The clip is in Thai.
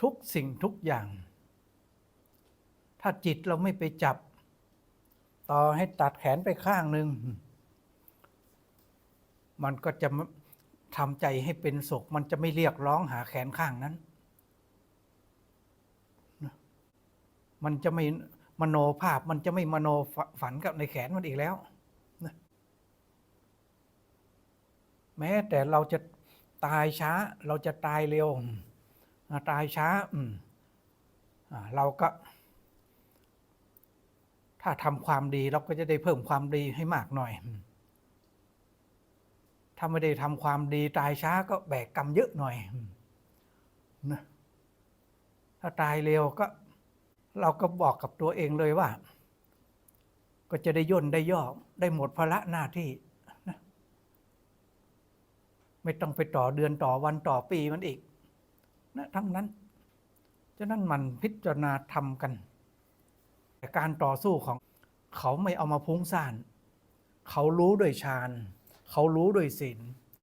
ทุกสิ่งทุกอย่าง ถ้าจิตเราไม่ไปจับ ต่อให้ตัดแขนไปข้างหนึ่ง มันก็จะทำใจให้เป็นสุขมันจะไม่เรียกร้องหาแขนข้างนั้น มันจะไม่มโนภาพมันจะไม่มโนฝันกับในแขนมันอีกแล้วแม้แต่เราจะตายช้าเราจะตายเร็ว ตายช้าอืมอเราก็ ถ้าทำความดีเราก็จะได้เพิ่มความดีให้มากหน่อย ถ้าไม่ได้ทำความดีตายช้าก็แบกกรรมเยอะหน่อยนะถ้าตายเร็วก็ เราก็บอกกับตัวเองเลยว่า ก็จะได้ย่นได้ย่อได้หมดภาระหน้าที่นะไม่ต้องไปต่อเดือนต่อวันต่อปีมันอีก นะทั้งนั้นฉะนั้นมันพิจารณาทำกัน แต่การต่อสู้ของเขาไม่เอามาพุ้งซ่าน เขารู้ด้วยฌาน เขารู้ด้วยศีล